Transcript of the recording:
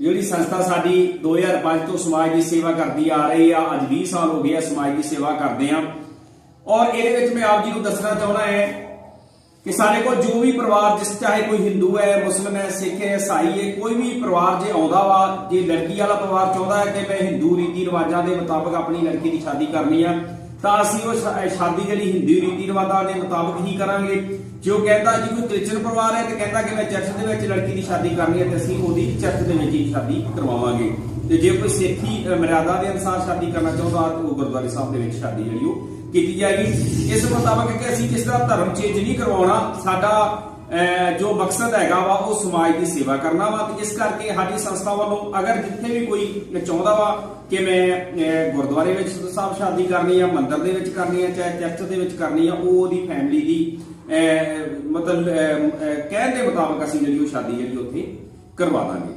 ਜਿਹੜੀ ਸੰਸਥਾ ਸਾਡੀ 2005 ਤੋਂ ਸਮਾਜ ਦੀ ਸੇਵਾ ਕਰਦੀ ਆ ਰਹੀ ਆ, ਅੱਜ 20 ਸਾਲ ਹੋ ਗਏ ਆ ਸਮਾਜ ਦੀ ਸੇਵਾ ਕਰਦੇ ਆ। ਔਰ ਇਹਦੇ ਵਿੱਚ ਮੈਂ ਆਪ ਜੀ ਨੂੰ ਦੱਸਣਾ ਚਾਹੁੰਦਾ ਹੈ ਕਿ ਸਾਡੇ ਕੋਲ ਜੋ ਵੀ ਪਰਿਵਾਰ, ਜਿਸ ਚਾਹੇ ਕੋਈ ਹਿੰਦੂ ਹੈ ਮੁਸਲਮਾਨ ਹੈ, ਸਿੱਖ ਹੈ ਈਸਾਈ ਹੈ, ਕੋਈ ਵੀ ਪਰਿਵਾਰ ਜੇ ਆਉਂਦਾ ਵਾ, ਜੇ ਲੜਕੀ ਵਾਲਾ ਪਰਿਵਾਰ ਚਾਹੁੰਦਾ ਹੈ ਕਿ ਮੈਂ ਹਿੰਦੂ ਰੀਤੀ ਰਿਵਾਜਾਂ ਦੇ ਮੁਤਾਬਕ ਆਪਣੀ ਲੜਕੀ ਦੀ ਸ਼ਾਦੀ ਕਰਨੀ ਆ ਤਾਂ ਅਸੀਂ ਉਹ ਸ਼ਾਦੀ ਜਿਹੜੀ ਹਿੰਦੂ ਰੀਤੀ ਰਿਵਾਜਾਂ ਦੇ ਮੁਤਾਬਕ ਹੀ ਕਰਾਂਗੇ। ਜੇ ਉਹ ਕਹਿੰਦਾ ਜੀ ਕੋਈ ਕ੍ਰਿਸਚਨ ਪਰਿਵਾਰ ਹੈ ਤੇ ਕਹਿੰਦਾ ਕਿ ਮੈਂ ਚਰਚ ਦੇ ਵਿੱਚ ਲੜਕੀ ਦੀ ਸ਼ਾਦੀ ਕਰਨੀ ਹੈ ਤੇ ਅਸੀਂ ਉਹਦੀ ਚਰਚ ਦੇ ਵਿੱਚ ਹੀ ਸ਼ਾਦੀ ਕਰਵਾਵਾਂਗੇ। ਤੇ ਜੇ ਕੋਈ ਸਿੱਖੀ ਮਰਿਆਦਾ ਦੇ ਅਨੁਸਾਰ ਸ਼ਾਦੀ ਕਰਨਾ ਚਾਹੁੰਦਾ ਉਹ ਗੁਰਦੁਆਰੇ ਸਾਹਿਬ ਦੇ ਵਿੱਚ ਸ਼ਾਦੀ ਜਿਹੜੀ ਉਹ ਕੀਤੀ ਜਾਏਗੀ। ਇਸ ਮੁਤਾਬਕ ਕਿ ਅਸੀਂ ਕਿਸ ਤਰ੍ਹਾਂ ਧਰਮ ਚੇਂਜ ਨਹੀਂ ਕਰਵਾਉਣਾ, ਸਾਡਾ ਜੋ ਮਕਸਦ ਹੈਗਾ ਵਾ, ਉਹ ਸਮਾਜ ਦੀ ਸੇਵਾ ਕਰਨਾ ਵਾ। ਤੇ ਇਸ ਕਰਕੇ ਸਾਡੀ ਸੰਸਥਾ ਵੱਲੋਂ ਅਗਰ ਜਿੱਥੇ ਵੀ ਕੋਈ ਚਾਹੁੰਦਾ ਵਾ ਕਿ ਮੈਂ ਗੁਰਦੁਆਰੇ ਵਿੱਚ ਸਾਹਿਬ ਸ਼ਾਦੀ ਕਰਨੀ ਆ, ਮੰਦਿਰ ਦੇ ਵਿੱਚ ਕਰਨੀ ਆ, ਚਾਹੇ ਚਰਚ ਦੇ ਵਿੱਚ ਕਰਨੀ ਆ, ਉਹ ਉਹਦੀ ਫੈਮਿਲੀ ਦੀ ਮਤਲਬ ਕਹਿਣ ਦੇ ਮੁਤਾਬਕ ਅਸੀਂ ਜਿਹੜੀ ਉਹ ਸ਼ਾਦੀ ਜਿਹੜੀ ਉੱਥੇ ਕਰਵਾ ਦਾਂਗੇ।